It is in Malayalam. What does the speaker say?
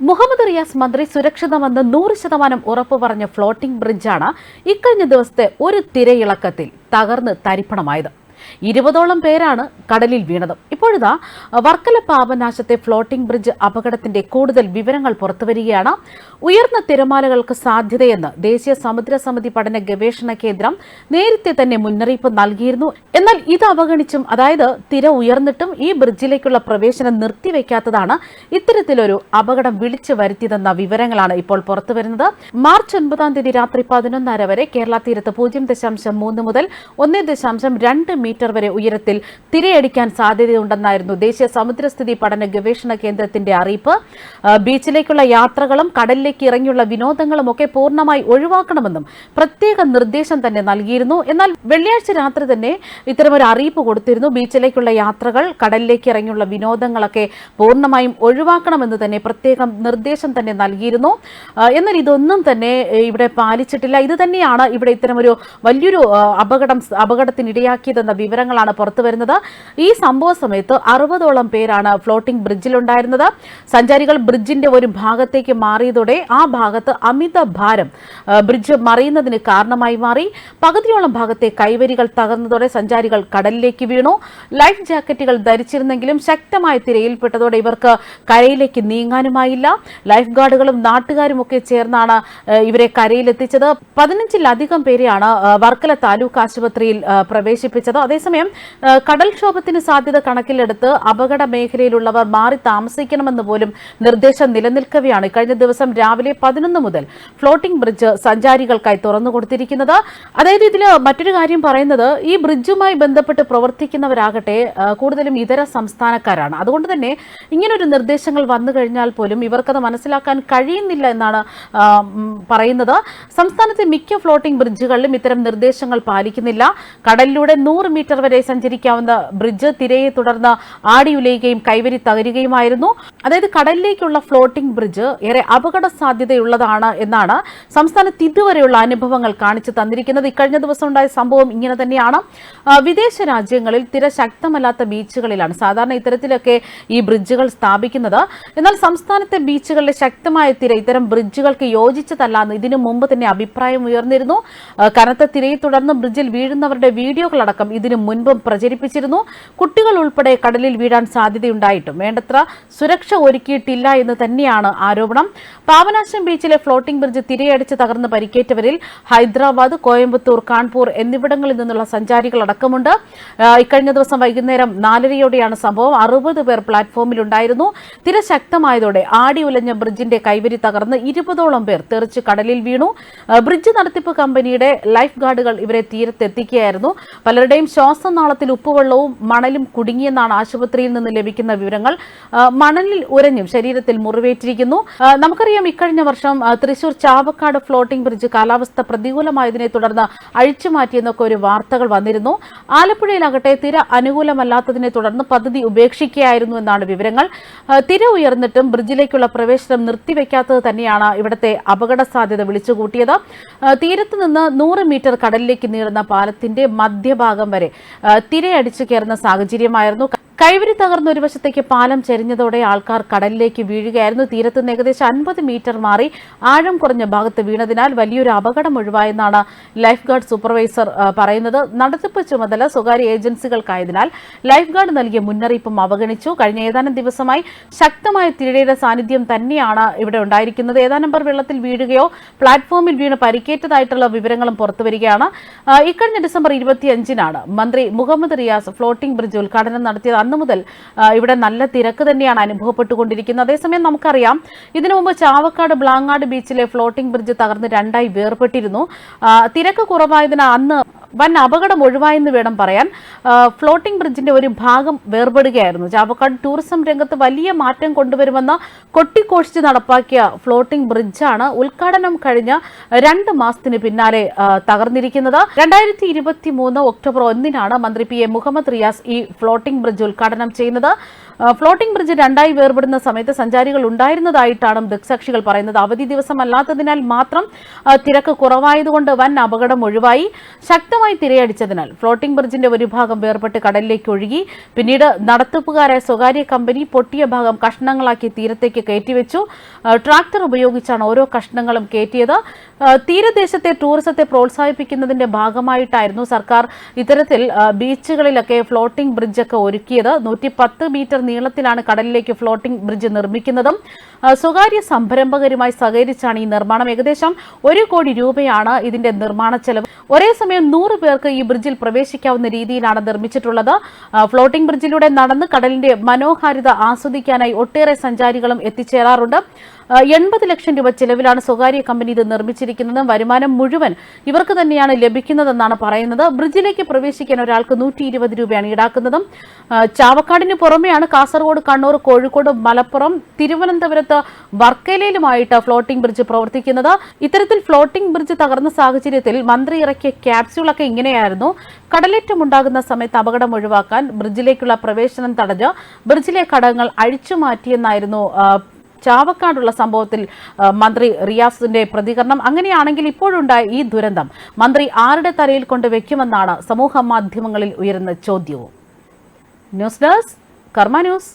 മുഹമ്മദ് റിയാസ് മന്ത്രി സുരക്ഷിതമെന്ന് നൂറ് ശതമാനം ഉറപ്പു പറഞ്ഞ ഫ്ലോട്ടിംഗ് ബ്രിഡ്ജാണ് ഇക്കഴിഞ്ഞ ദിവസത്തെ ഒരു തിരയിളക്കത്തിൽ തകർന്ന് തരിപ്പണമായത്. ഇരുപതോളം പേരാണ് കടലിൽ വീണത്. ഇപ്പോഴിതാ വർക്കല പാപനാശത്തെ ഫ്ലോട്ടിംഗ് ബ്രിഡ്ജ് അപകടത്തിന്റെ കൂടുതൽ വിവരങ്ങൾ പുറത്തുവരികയാണ്. ഉയർന്ന തിരമാലകൾക്ക് സാധ്യതയെന്ന് ദേശീയ സമുദ്ര സമിതി പഠന ഗവേഷണ കേന്ദ്രം നേരത്തെ തന്നെ മുന്നറിയിപ്പ് നൽകിയിരുന്നു. എന്നാൽ ഇത് അവഗണിച്ചും അതായത് തിര ഉയർന്നിട്ടും ഈ ബ്രിഡ്ജിലേക്കുള്ള പ്രവേശനം നിർത്തിവെക്കാത്തതാണ് ഇത്തരത്തിലൊരു അപകടം വിളിച്ചു വരുത്തിയതെന്ന വിവരങ്ങളാണ് ഇപ്പോൾ പുറത്തുവരുന്നത്. മാർച്ച് ഒൻപതാം തീയതി രാത്രി പതിനൊന്നര വരെ കേരള തീരത്ത് പൂജ്യം ദശാംശം മൂന്ന് മുതൽ ഒന്ന് ദശാംശം രണ്ട് മീറ്റർ വരെ ഉയരത്തിൽ തിരയടിക്കാൻ സാധ്യതയുണ്ടെന്നായിരുന്നു ദേശീയ സമുദ്രസ്ഥിതി പഠന ഗവേഷണ കേന്ദ്രത്തിന്റെ അറിയിപ്പ് ബീച്ചിലേക്കുള്ള യാത്രകളും കടലിലേക്ക് ഇറങ്ങിയുള്ള വിനോദങ്ങളും ഒക്കെ പൂർണമായി ഒഴിവാക്കണമെന്നും പ്രത്യേക നിർദ്ദേശം തന്നെ നൽകിയിരുന്നു. എന്നാൽ വെള്ളിയാഴ്ച രാത്രി തന്നെ ഇത്തരമൊരു അറിയിപ്പ് കൊടുത്തിരുന്നു. ബീച്ചിലേക്കുള്ള യാത്രകൾ കടലിലേക്ക് ഇറങ്ങിയുള്ള വിനോദങ്ങളൊക്കെ പൂർണമായും ഒഴിവാക്കണമെന്ന് തന്നെ പ്രത്യേകം നിർദ്ദേശം തന്നെ നൽകിയിരുന്നു. എന്നാൽ ഇതൊന്നും തന്നെ ഇവിടെ പാലിച്ചിട്ടില്ല. ഇത് തന്നെയാണ് ഇവിടെ ഇത്തരമൊരു വലിയൊരു അപകടം അപകടത്തിനിടയാക്കിയതെന്ന വിവരങ്ങളാണ് പുറത്തു വരുന്നത് ഈ സംഭവ സമയത്ത് അറുപതോളം പേരാണ് ഫ്ലോട്ടിംഗ് ബ്രിഡ്ജിലുണ്ടായിരുന്നത്. സഞ്ചാരികൾ ബ്രിഡ്ജിന്റെ ഒരു ഭാഗത്തേക്ക് മാറിയതോടെ ആ ഭാഗത്ത് അമിത ഭാരം ബ്രിഡ്ജ് മറിയുന്നതിന് കാരണമായി മാറി. പകുതിയോളം ഭാഗത്തെ കൈവരികൾ തകർന്നതോടെ സഞ്ചാരികൾ കടലിലേക്ക് വീണു. ലൈഫ് ജാക്കറ്റുകൾ ധരിച്ചിരുന്നെങ്കിലും ശക്തമായ തിരയിൽപ്പെട്ടതോടെ ഇവർക്ക് കരയിലേക്ക് നീങ്ങാനുമായില്ല. ലൈഫ് ഗാർഡുകളും നാട്ടുകാരും ഒക്കെ ചേർന്നാണ് ഇവരെ കരയിലെത്തിച്ചത്. പതിനഞ്ചിലധികം പേരെയാണ് വർക്കല താലൂക്ക് ആശുപത്രിയിൽ പ്രവേശിപ്പിച്ചത്. അതേസമയം കടൽക്ഷോഭത്തിന് സാധ്യത കണക്കിലെടുത്ത് അപകട മേഖലയിലുള്ളവർ മാറി താമസിക്കണമെന്ന് പോലും നിർദ്ദേശം നിലനിൽക്കവെയാണ് കഴിഞ്ഞ ദിവസം രാവിലെ പതിനൊന്ന് മുതൽ ഫ്ലോട്ടിംഗ് ബ്രിഡ്ജ് സഞ്ചാരികൾക്കായി തുറന്നു കൊടുത്തിരിക്കുന്നത്. അതായത് ഇതിൽ മറ്റൊരു കാര്യം പറയുന്നത് ഈ ബ്രിഡ്ജുമായി ബന്ധപ്പെട്ട് പ്രവർത്തിക്കുന്നവരാകട്ടെ കൂടുതലും ഇതര സംസ്ഥാനക്കാരാണ്. അതുകൊണ്ട് തന്നെ ഇങ്ങനൊരു നിർദ്ദേശങ്ങൾ വന്നു കഴിഞ്ഞാൽ പോലും ഇവർക്കത് മനസ്സിലാക്കാൻ കഴിയുന്നില്ല എന്നാണ് പറയുന്നത്. സംസ്ഥാനത്തെ മിക്ക ഫ്ലോട്ടിംഗ് ബ്രിഡ്ജുകളിലും ഇത്തരം നിർദ്ദേശങ്ങൾ പാലിക്കുന്നില്ല. കടലിലൂടെ നൂറ് മീറ്റർ വരെ സഞ്ചരിക്കാവുന്ന ബ്രിഡ്ജ് തിരയെ തുടർന്ന് ആടിയുലയുകയും കൈവരി തകരുകയുമായിരുന്നു. അതായത് കടലിലേക്കുള്ള ഫ്ലോട്ടിംഗ് ബ്രിഡ്ജ് ഏറെ അപകട സാധ്യതയുള്ളതാണ് എന്നാണ് സംസ്ഥാനത്ത് ഇതുവരെയുള്ള അനുഭവങ്ങൾ കാണിച്ചു തന്നിരിക്കുന്നത്. ഇക്കഴിഞ്ഞ ദിവസം ഉണ്ടായ സംഭവം ഇങ്ങനെ തന്നെയാണ്. വിദേശ രാജ്യങ്ങളിൽ തിര ശക്തമല്ലാത്ത ബീച്ചുകളിലാണ് സാധാരണ ഇത്തരത്തിലൊക്കെ ഈ ബ്രിഡ്ജുകൾ സ്ഥാപിക്കുന്നത്. എന്നാൽ സംസ്ഥാനത്തെ ബീച്ചുകളിലെ ശക്തമായ തിര ഇത്തരം ബ്രിഡ്ജുകൾക്ക് യോജിച്ചതല്ല എന്ന് ഇതിനു മുമ്പ് തന്നെ അഭിപ്രായം ഉയർന്നിരുന്നു. കനത്ത തിരയെ തുടർന്ന് ബ്രിഡ്ജിൽ വീഴുന്നവരുടെ വീഡിയോകളടക്കം ഇതിനു മുൻപും പ്രചരിപ്പിച്ചിരുന്നു. കുട്ടികൾ ഉൾപ്പെടെ കടലിൽ വീഴാൻ സാധ്യതയുണ്ടായിട്ടും. വേണ്ടത്ര സുരക്ഷ ഒരുക്കിയിട്ടില്ല എന്ന് തന്നെയാണ് ആരോപണം. പാവനാശം ബീച്ചിലെ ഫ്ലോട്ടിംഗ് ബ്രിഡ്ജ് തിരയടിച്ച് തകർന്ന് പരിക്കേറ്റവരിൽ ഹൈദരാബാദ് കോയമ്പത്തൂർ കാൺപൂർ എന്നിവിടങ്ങളിൽ നിന്നുള്ള സഞ്ചാരികളടക്കമുണ്ട് ഇക്കഴിഞ്ഞ ദിവസം വൈകുന്നേരം നാലരയോടെയാണ് സംഭവം. അറുപത് പേർ പ്ലാറ്റ്ഫോമിലുണ്ടായിരുന്നു. തിര ശക്തമായതോടെ ആടി ഉലഞ്ഞ ബ്രിഡ്ജിന്റെ കൈവരി തകർന്ന് ഇരുപതോളം പേർ തെറിച്ച് കടലിൽ വീണു. ബ്രിഡ്ജ് നടത്തിപ്പ് കമ്പനിയുടെ ലൈഫ് ഗാർഡുകൾ ഇവരെ തീരത്തെത്തിക്കുകയായിരുന്നു. പലരുടെയും ശ്വാസനാളത്തിൽ ഉപ്പുവെള്ളവും മണലും കുടുങ്ങിയെന്നാണ് ആശുപത്രിയിൽ നിന്ന് ലഭിക്കുന്ന വിവരങ്ങൾ മണലിൽ ഉരഞ്ഞും ശരീരത്തിൽ മുറിവേറ്റിരിക്കുന്നു. നമുക്കറിയാം ഇക്കഴിഞ്ഞ വർഷം തൃശൂർ ചാവക്കാട് ഫ്ലോട്ടിംഗ് ബ്രിഡ്ജ് കാലാവസ്ഥ പ്രതികൂലമായതിനെ തുടർന്ന് അഴിച്ചുമാറ്റിയെന്നൊക്കെ ഒരു വാർത്തകൾ വന്നിരുന്നു. ആലപ്പുഴയിലാകട്ടെ തിര അനുകൂലമല്ലാത്തതിനെ തുടർന്ന് പദ്ധതി ഉപേക്ഷിക്കുകയായിരുന്നു എന്നാണ് വിവരങ്ങൾ. തിര ഉയർന്നിട്ടും ബ്രിഡ്ജിലേക്കുള്ള പ്രവേശനം നിർത്തിവെക്കാത്തത് തന്നെയാണ് ഇവിടത്തെ അപകട സാധ്യത വിളിച്ചുകൂട്ടിയത്. തീരത്ത് നിന്ന് നൂറ് മീറ്റർ കടലിലേക്ക് നീളുന്ന പാലത്തിന്റെ മധ്യഭാഗം വരെ തിരയടിച്ചു കയറുന്ന സാഹചര്യമായിരുന്നു കൈവരി തകർന്ന ഒരു വശത്തേക്ക് പാലം ചെരിഞ്ഞതോടെ ആൾക്കാർ കടലിലേക്ക് വീഴുകയായിരുന്നു. തീരത്ത് നിന്ന് ഏകദേശം അൻപത് മീറ്റർ മാറി ആഴം കുറഞ്ഞ ഭാഗത്ത് വീണതിനാൽ വലിയൊരു അപകടം ഒഴിവായെന്നാണ് ലൈഫ് ഗാർഡ് സൂപ്പർവൈസർ പറയുന്നത്. നടത്തിപ്പ് ചുമതല സ്വകാര്യ ഏജൻസികൾക്കായതിനാൽ ലൈഫ് ഗാർഡ് നൽകിയ മുന്നറിയിപ്പും അവഗണിച്ചു. കഴിഞ്ഞ ഏതാനും ദിവസമായി ശക്തമായ തിരയുടെ സാന്നിധ്യം തന്നെയാണ് ഇവിടെ ഉണ്ടായിരിക്കുന്നത്. ഏതാനും പേർ വെള്ളത്തിൽ വീഴുകയോ പ്ലാറ്റ്ഫോമിൽ വീണ് പരിക്കേറ്റതായിട്ടുള്ള വിവരങ്ങളും പുറത്തുവരികയാണ്. ഇക്കഴിഞ്ഞ ഡിസംബർ ഇരുപത്തിയഞ്ചിനാണ് മന്ത്രി മുഹമ്മദ് റിയാസ് ഫ്ലോട്ടിംഗ് ബ്രിഡ്ജ് ഉദ്ഘാടനം നടത്തിയത്. അന്ന് മുതൽ ഇവിടെ നല്ല തിരക്ക് തന്നെയാണ് അനുഭവപ്പെട്ടുകൊണ്ടിരിക്കുന്നത്. അതേസമയം നമുക്കറിയാം ഇതിനു മുമ്പ് ചാവക്കാട് ബ്ലാങ്ങാട് ബീച്ചിലെ ഫ്ലോട്ടിംഗ് ബ്രിഡ്ജ് തകർന്ന് രണ്ടായി വേർപെട്ടിരുന്നു. തിരക്ക് കുറവായതിനാൽ അന്ന് വൻ അപകടം ഒഴിവായെന്ന് വേണം പറയാൻ ഫ്ലോട്ടിംഗ് ബ്രിഡ്ജിന്റെ ഒരു ഭാഗം വേർപെടുകയായിരുന്നു. ചാവക്കാട് ടൂറിസം രംഗത്ത് വലിയ മാറ്റം കൊണ്ടുവരുമെന്ന് കൊട്ടിക്കോഷിച്ച് നടപ്പാക്കിയ ഫ്ലോട്ടിംഗ് ബ്രിഡ്ജാണ് ഉദ്ഘാടനം കഴിഞ്ഞ രണ്ട് മാസത്തിന് പിന്നാലെ തകർന്നിരിക്കുന്നത്. രണ്ടായിരത്തി ഇരുപത്തി മൂന്ന് ഒക്ടോബർ ഒന്നിനാണ് മന്ത്രി പി എ മുഹമ്മദ് റിയാസ് ഈ ഫ്ലോട്ടിംഗ് ബ്രിഡ്ജ് ഉദ്ഘാടനം ചെയ്യുന്നത്. ഫ്ലോട്ടിംഗ് ബ്രിഡ്ജ് രണ്ടായി വേർപെടുന്ന സമയത്ത് സഞ്ചാരികൾ ഉണ്ടായിരുന്നതായിട്ടാണ് ദൃക്സാക്ഷികൾ പറയുന്നത്. അവധി ദിവസമല്ലാത്തതിനാൽ മാത്രം തിരക്ക് കുറവായതുകൊണ്ട് വൻ അപകടം ഒഴിവായി. ശക്തമായി തിരയടിച്ചതിനാൽ ഫ്ലോട്ടിംഗ് ബ്രിഡ്ജിന്റെ ഒരു ഭാഗം വേർപെട്ട് കടലിലേക്ക് ഒഴുകി. പിന്നീട് നടത്തിപ്പുകാരായ സ്വകാര്യ കമ്പനി പൊട്ടിയ ഭാഗം കഷ്ണങ്ങളാക്കി തീരത്തേക്ക് കയറ്റിവെച്ചു. ട്രാക്ടർ ഉപയോഗിച്ചാണ് ഓരോ കഷ്ണങ്ങളും കയറ്റിയത്. തീരദേശത്തെ ടൂറിസത്തെ പ്രോത്സാഹിപ്പിക്കുന്നതിന്റെ ഭാഗമായിട്ടായിരുന്നു സർക്കാർ ഇത്തരത്തിൽ ബീച്ചുകളിലൊക്കെ ഫ്ലോട്ടിംഗ് ബ്രിഡ്ജൊക്കെ ഒരുക്കിയത്. നൂറ്റി മീറ്റർ നീളത്തിലാണ് കടലിലേക്ക് ഫ്ലോട്ടിംഗ് ബ്രിഡ്ജ് നിർമ്മിക്കുന്നതും സ്വകാര്യ സംരംഭകരുമായി സഹകരിച്ചാണ് ഈ നിർമ്മാണം. ഏകദേശം ഒരു കോടി രൂപയാണ് ഇതിന്റെ നിർമ്മാണ ചെലവ്. ഒരേ സമയം നൂറ് പേർക്ക് ഈ ബ്രിഡ്ജിൽ പ്രവേശിക്കാവുന്ന രീതിയിലാണ് നിർമ്മിച്ചിട്ടുള്ളത്. ഫ്ലോട്ടിംഗ് ബ്രിഡ്ജിലൂടെ നടന്ന് കടലിന്റെ മനോഹാരിത ആസ്വദിക്കാനായി ഒട്ടേറെ സഞ്ചാരികളും എത്തിച്ചേരാറുണ്ട്. എൺപത് ലക്ഷം രൂപ ചെലവിലാണ് സ്വകാര്യ കമ്പനി ഇത് നിർമ്മിച്ചിരിക്കുന്നത്. വരുമാനം മുഴുവൻ ഇവർക്ക് തന്നെയാണ് ലഭിക്കുന്നതെന്നാണ് പറയുന്നത്. ബ്രിഡ്ജിലേക്ക് പ്രവേശിക്കാൻ ഒരാൾക്ക് നൂറ്റി ഇരുപത് രൂപയാണ് ഈടാക്കുന്നതും. ചാവക്കാടിന് പുറമെയാണ് കാസർഗോഡ് കണ്ണൂർ കോഴിക്കോട് മലപ്പുറം തിരുവനന്തപുരത്ത് വർക്കലയിലുമായിട്ട് ഫ്ലോട്ടിംഗ് ബ്രിഡ്ജ് പ്രവർത്തിക്കുന്നത്. ഇത്തരത്തിൽ ഫ്ലോട്ടിംഗ് ബ്രിഡ്ജ് തകർന്ന സാഹചര്യത്തിൽ മന്ത്രി ഇറക്കിയ ക്യാപ്സ്യൂളൊക്കെ ഇങ്ങനെയായിരുന്നു. കടലേറ്റം ഉണ്ടാകുന്ന സമയത്ത് അപകടം ഒഴിവാക്കാൻ ബ്രിഡ്ജിലേക്കുള്ള പ്രവേശനം തടഞ്ഞ് ബ്രിഡ്ജിലെ ഘടകങ്ങൾ അഴിച്ചു മാറ്റിയെന്നായിരുന്നു ആ, ചാവക്കാടുള്ള സംഭവത്തിൽ മന്ത്രി റിയാസിന്റെ പ്രതികരണം. അങ്ങനെയാണെങ്കിൽ ഇപ്പോഴുണ്ടായ ഈ ദുരന്തം മന്ത്രി ആരുടെ തലയിൽ കൊണ്ട് വെക്കുമെന്നാണ് സമൂഹ മാധ്യമങ്ങളിൽ ഉയരുന്ന ചോദ്യവും. News desk Karma news.